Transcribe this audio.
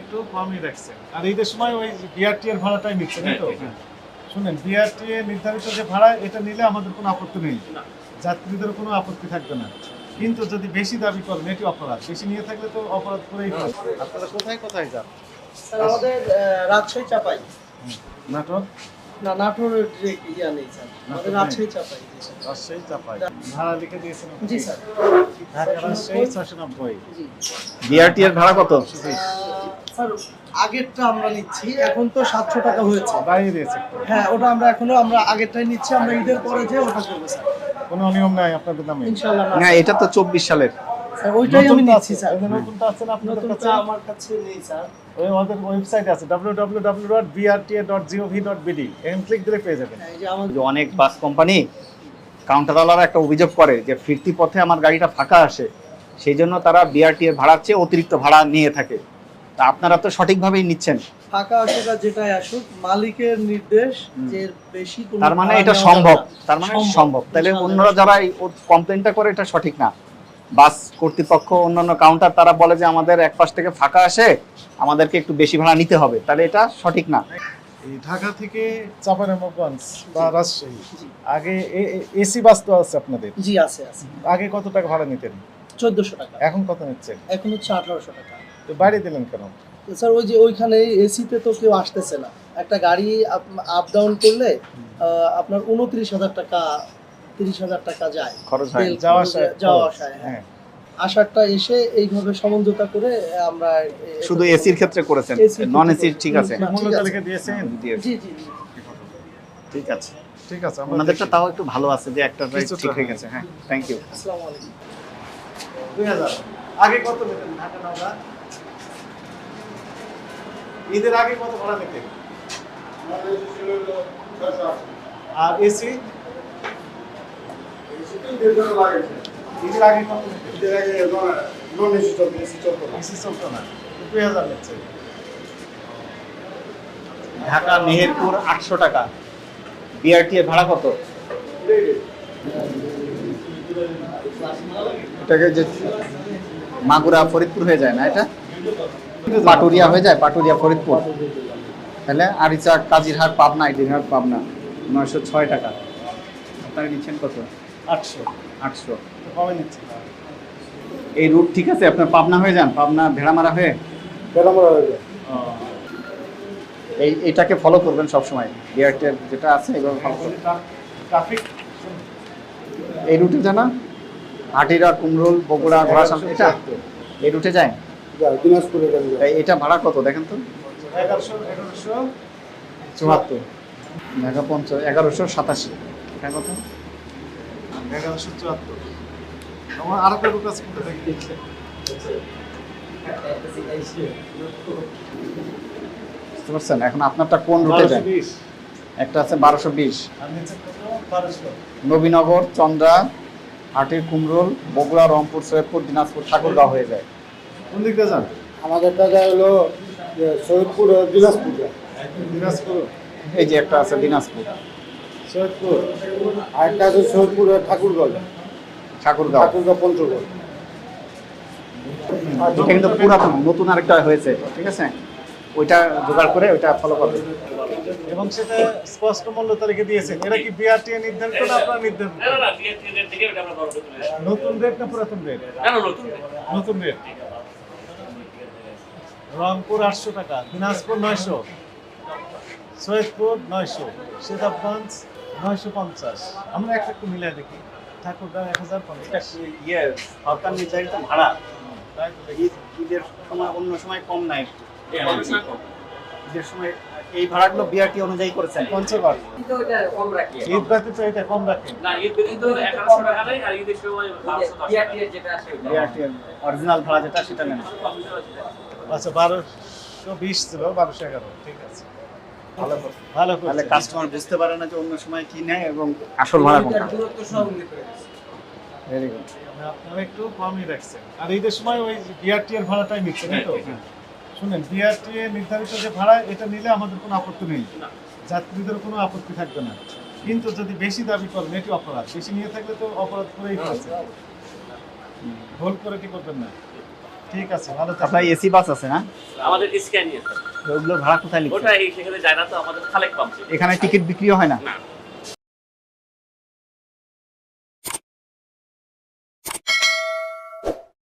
একটু কমই রাখছেন আর ঈদের সময় ওই বিআরটি এর ভাড়াটাই নিচ্ছেন তাই তো? শুনেন বিআরটি এর নির্ধারিত যে ভাড়া এটা নিলে আমাদের কোনো আপত্তি নেই। যাত্রীদের কোনো আপত্তি থাকবে না। কিন্তু যদি বেশি দাবি করেন এটি অপরাধ বেশি নিয়ে থাকলে তো অপরাধ করেই। আপনারা কোথায় কোথায় যান? আমাদের রাজশাহী চাপাই। নাটক না নাটোরের ইয়া নেই স্যার। আমাদের নাটোর নেই? রাজশাহী চাপাই রাজশাহী চাপাই। ভাড়া লিখে দিয়েছেন? জি স্যার। ঢাকা রাজশাহী ছশো নব্বই। জি। বিআরটি এর ভাড়া কত? স্যার আগেরটা আমরা নিচ্ছি এখন তো সাতশো টাকা হয়েছে। বাড়িয়ে দিয়েছে হ্যাঁ ওটা আমরা এখনও আমরা আগেরটাই নিচ্ছি আমরা ঈদের পরে যে ওটা করব স্যার। কোনো নিয়ম নাই আপনাদের নামে? ইনশাল্লাহ না এটা তো চব্বিশ সালের। স্যার ওইটাই আমি নিচ্ছি স্যার। ওই যে নতুনটা আছে না আপনাদের নতুনটা কাছে? আমার কাছে নেই স্যার। ওই আমাদের ওয়েবসাইট আছে www.brta.gov.bd এখানে ক্লিক দিলে পেয়ে যাবেন। এই যে আমাদের যে অনেক বাস কোম্পানি কাউন্টারওয়ালারা একটা অভিযোগ করে যে ফিরতি পথে আমার গাড়িটা ফাঁকা আসে সেই জন্য তারা বিআরটি এর ভাড়ার চেয়ে অতিরিক্ত ভাড়া নিয়ে থাকে। তা আপনারা তো সঠিকভাবেই নিচ্ছেন। ফাঁকা আসুক যেটাই আসুক মালিকের নির্দেশ যে বেশি তার মানে এটা সম্ভব। তার মানে সম্ভব। তাহলে অন্যরা যারা কমপ্লেনটা করে এটা সঠিক না। বাস কর্তৃপক্ষ অন্যান্য কাউন্টার তারা বলে যে আমাদের এক পাশ থেকে ফাঁকা আসে আমাদেরকে একটু বেশি ভাড়া নিতে হবে। তাহলে এটা সঠিক না। এই ঢাকা থেকে চাঁপাইনবাবগঞ্জ বা রাজশাহী আগে এসি বাস তো আছে আপনাদের? জি আছে আছে। আগে কত টাকা ভাড়া নিতেন? চোদ্দশো টাকা। এখন কত নিচ্ছেন? এখন হচ্ছে আঠারোশো টাকা। তো বাড়িয়ে দিলেন কেন? স্যার ওই যে ওইখানে এসিতে তো কেউ আসতেছে না। একটা গাড়ি আপ ডাউন করলে আপনার উনত্রিশ হাজার টাকা তিরিশ হাজার টাকা যায়। খরচ হয়। যাওয়া। আসায় হ্যাঁ হ্যাঁ। আসারটা এসে এইভাবে সমঝোতা করে আমরা শুধু এসির ক্ষেত্রে করেছেন? নন এসির ঠিক আছে। মূল্য ঠিক আছে। তালিকা দিয়েছেন? জি জি জি। ঠিক আছে। ঠিক আছে আমরা তাও একটু ভালো আছে যে একটা ঠিক হয়ে হ্যাঁ। গেছে হ্যাঁ। থ্যাংক ইউ আসসালামু আলাইকুম। দুই হাজার। আগে কত নিতেন? ঢাকা নওগাঁ? ঈদের আগে কত ভাড়া নিতেন? আর এসি? ঈদের আগে কত নিতেন? এসি দুই হাজার ঢাকা মেহেরপুর আটশো টাকা। বিআরটি এর ভাড়া কত? এটাকে যে মাগুরা ফরিদপুর হয়ে যায় না এটা? পাটুরিয়া হয়ে যায় পাটুরিয়া ফরিদপুর। তাহলে আরিচা কাজিরহাট পাবনা দিনহাট পাবনা নয়শো ছয় টাকা। আপনারা নিচ্ছেন কত? আটশো। আটশো। কমে নিচ্ছে এই রুট ঠিক আছে? আপনার পাবনা হয়ে যান পাবনা ভেড়ামারা হয়ে? এই এটাকে ফলো করবেন সবসময়। বিআরটি যেটা আছে এভাবে ফলো করবেন। ট্রাফিক এই রুটে জানা হাটিরা কুমরোল বগুড়া ঘোড়াশাল এটা? এই রুটে যায় এটা ভাড়া কত? দেখেন তো। চুয়াত্তর। ঢাকা পঞ্চাশ এগারোশো সাতাশি। এটা কত? এগারোশো চুয়াত্তর। আমার আরেকটা রুট আছে কোনটা বুঝতে পারছেন? এখন আপনারটা কোন রুটে যায় একটা আছে বারোশো বিশ। নবীনগর চন্দ্রা হাটির কুমরোল বগুড়া রংপুর সৈয়দপুর দিনাজপুর ঠাকুরগাঁও হয়ে যায়। কোন দিক দিয়ে যান? আমাদের টাকা হলো সৈয়দপুর দিনাজপুর দিনাজপুর? এই যে একটা আছে দিনাজপুর। সৈয়দপুর? আরেকটা আছে সৈয়দপুর ঠাকুরগঞ্জ ঠাকুরগাঁও। ঠাকুরগাঁও। পঞ্চগড়। এটা কিন্তু পুরাতন নতুন আরেকটা হয়েছে ঠিক আছে? ওইটা জোগাড় করে ওইটা ফলো করবে। এবং সেটা স্পষ্ট মূল্য তালিকা দিয়েছেন। এটা কি বিআরটি নির্ধারিত না আপনার নির্ধারিত না না না বিএসসি রেট থেকে আমরা বড় করে নতুন রেট না পুরাতন রেট না না নতুন রেট। নতুন রেট রংপুর আটশো টাকা দিনাজপুর নয়শো সৈয়দপুর নয়শো সিতাবগঞ্জ নয়শো পঞ্চাশ। আমরা একটা একটু মিলাই দেখি। ঠাকুরগাঁও এক হাজার পঞ্চাশ। ইয়ে সরকার নির্ধারিত ভাড়া? তো। ঈদ ঈদের সময় অন্য সময় কম নাই? কম। ঈদের সময় এই ভাড়াগুলো বিআরটি অনুযায়ী করেছেন? পঞ্চগড় ওটা কম রাখি। এটা কম রাখেন না, ঈদ ব্যতীত 1100 টাকা নেই, আর ঈদের সময় 1210 টাকা। বিআরটি অরিজিনাল ভাড়া যেটা সেটা নেন। আচ্ছা বারোশো বিশ ছিল বারোশো এগারো ঠিক আছে। ভালো তাহলে কাস্টমার বুঝতে পারে না যে অন্য সময় কি নেয় এবং আসল ভাড়া কোনটা ভেরি গুড আপনারা একটু কমই রাখছেন আর ঈদের সময় ওই বিআরটি এর ভাড়াটাই নিচ্ছেন তাই তো? হ্যাঁ। শুনেন বিআরটি এর নির্ধারিত যে ভাড়া এটা নিলে আমাদের কোনো আপত্তি নেই। যাত্রীদের কোনো আপত্তি থাকবে না। কিন্তু যদি বেশি দাবি করেন এটি অপরাধ। বেশি নিয়ে থাকলে তো অপরাধ করেই ফেলছে। ভুল করে কি করবেন না? ঠিক আছে ভালো আপনার এসি বাস আছে না? আমাদের স্ক্যানিয়ার ওগুলো ভাড়া কোথায় লিখছেন? ওটা এখানে যায় না তো আমাদের খালেক পাম্প। এখানে টিকিট বিক্রিও হয় না? না।